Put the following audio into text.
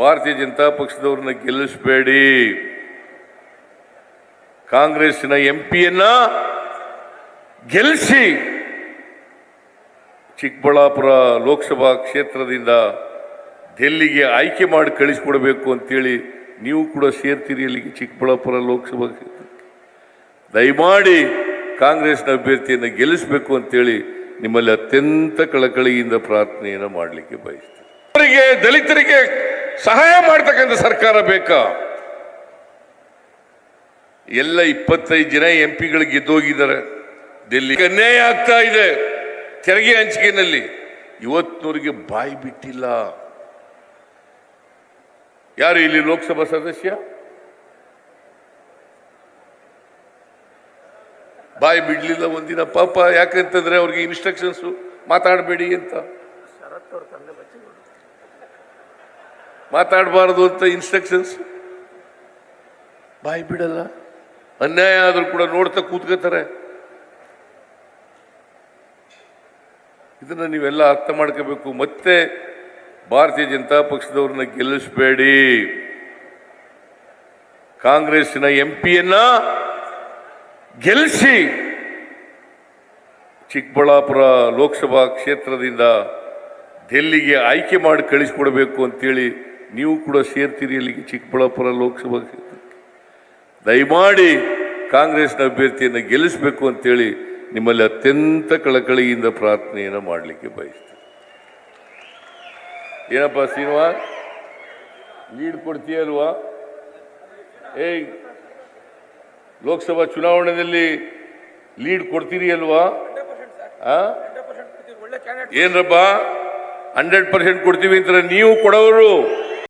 ಭಾರತೀಯ ಜನತಾ ಪಕ್ಷದವ್ರನ್ನ ಗೆಲ್ಲಿಸಬೇಡಿ. ಕಾಂಗ್ರೆಸ್ಸಿನ ಎಂ ಪಿಯನ್ನ ಗೆಲ್ಲಿಸಿ. ಚಿಕ್ಕಬಳ್ಳಾಪುರ ಲೋಕಸಭಾ ಕ್ಷೇತ್ರದಿಂದ ಡೆಲ್ಲಿಗೆ ಆಯ್ಕೆ ಮಾಡಿ ಕಳಿಸ್ಕೊಡ್ಬೇಕು ಅಂತೇಳಿ ನೀವು ಕೂಡ ಸೇರ್ತೀರಿ ಅಲ್ಲಿಗೆ ಚಿಕ್ಕಬಳ್ಳಾಪುರ ಲೋಕಸಭಾ ಕ್ಷೇತ್ರಕ್ಕೆ ದಯಮಾಡಿ ಕಾಂಗ್ರೆಸ್ನ ಅಭ್ಯರ್ಥಿಯನ್ನು ಗೆಲ್ಲಿಸಬೇಕು ಅಂತೇಳಿ ನಿಮ್ಮಲ್ಲಿ ಅತ್ಯಂತ ಕಳಕಳಿಯಿಂದ ಪ್ರಾರ್ಥನೆಯನ್ನು ಮಾಡಲಿಕ್ಕೆ ಬಯಸ್ತೀನಿ. ಅವರಿಗೆ ದಲಿತರಿಗೆ ಸಹಾಯ ಮಾಡ್ತಕ್ಕಂಥ ಸರ್ಕಾರ ಬೇಕಾ? ಎಲ್ಲ ಇಪ್ಪತ್ತೈದು ಜನ ಎಂ ಪಿಗಳು ಗೆದ್ದೋಗಿದ್ದಾರೆ. ಡೆಲ್ಲಿ ಅನ್ಯಾಯ ಆಗ್ತಾ ಇದೆ. ತೆರಿಗೆ ಹಂಚಿಕೆನಲ್ಲಿ ಇವತ್ತಿನವರಿಗೆ ಬಾಯಿ ಬಿಟ್ಟಿಲ್ಲ. ಯಾರು ಇಲ್ಲಿ ಲೋಕಸಭಾ ಸದಸ್ಯ? ಬಾಯಿ ಬಿಡ್ಲಿಲ್ಲ ಒಂದಿನ ಪಾಪ. ಯಾಕಂತಂದ್ರೆ ಅವ್ರಿಗೆ ಇನ್ಸ್ಟ್ರಕ್ಷನ್ಸ್ ಮಾತಾಡಬೇಡಿ ಅಂತ. ಮಾತಾಡಬಾರದು ಅಂತ ಇನ್ಸ್ಟ್ರಕ್ಷನ್ಸ್ ಬಾಯಿ ಬಿಡಲ್ಲ. ಅನ್ಯಾಯ ಆದರೂ ಕೂಡ ನೋಡ್ತಾ ಕೂತ್ಕೋತಾರೆ. ಇದನ್ನು ನೀವೆಲ್ಲ ಅರ್ಥ ಮಾಡ್ಕೋಬೇಕು. ಮತ್ತೆ ಭಾರತೀಯ ಜನತಾ ಪಕ್ಷದವ್ರನ್ನ ಗೆಲ್ಲಿಸಬೇಡಿ. ಕಾಂಗ್ರೆಸ್ಸಿನ ಎಂ ಪಿಯನ್ನ ಗೆಲ್ಲಿಸಿ. ಚಿಕ್ಕಬಳ್ಳಾಪುರ ಲೋಕಸಭಾ ಕ್ಷೇತ್ರದಿಂದ ಡೆಲ್ಲಿಗೆ ಆಯ್ಕೆ ಮಾಡಿ ಕಳಿಸ್ಕೊಡ್ಬೇಕು ಅಂತೇಳಿ ನೀವು ಕೂಡ ಸೇರ್ತೀರಿ ಅಲ್ಲಿಗೆ ಚಿಕ್ಕಬಳ್ಳಾಪುರ ಲೋಕಸಭಾ ಕ್ಷೇತ್ರಕ್ಕೆ. ದಯಮಾಡಿ ಕಾಂಗ್ರೆಸ್ನ ಅಭ್ಯರ್ಥಿಯನ್ನು ಗೆಲ್ಲಿಸಬೇಕು ಅಂತೇಳಿ ನಿಮ್ಮಲ್ಲಿ ಅತ್ಯಂತ ಕಳಕಳಿಯಿಂದ ಪ್ರಾರ್ಥನೆಯನ್ನು ಮಾಡಲಿಕ್ಕೆ ಬಯಸ್ತೀನಿ. ಏನಪ್ಪ ಶ್ರೀನಿವಾಸ್? ಲೀಡ್ ಕೊಡ್ತೀಯಲ್ವಾ ಏಯ್ ಲೋಕಸಭಾ ಚುನಾವಣೆಯಲ್ಲಿ ಲೀಡ್ ಕೊಡ್ತೀರಿ ಅಲ್ವಾ? ಏನರಪ್ಪ ಏನ್ರಪ್ಪ ಹಂಡ್ರೆಡ್ ಪರ್ಸೆಂಟ್ ಕೊಡ್ತೀವಿ ಅಂತ ನೀವು ಕೊಡೋರು.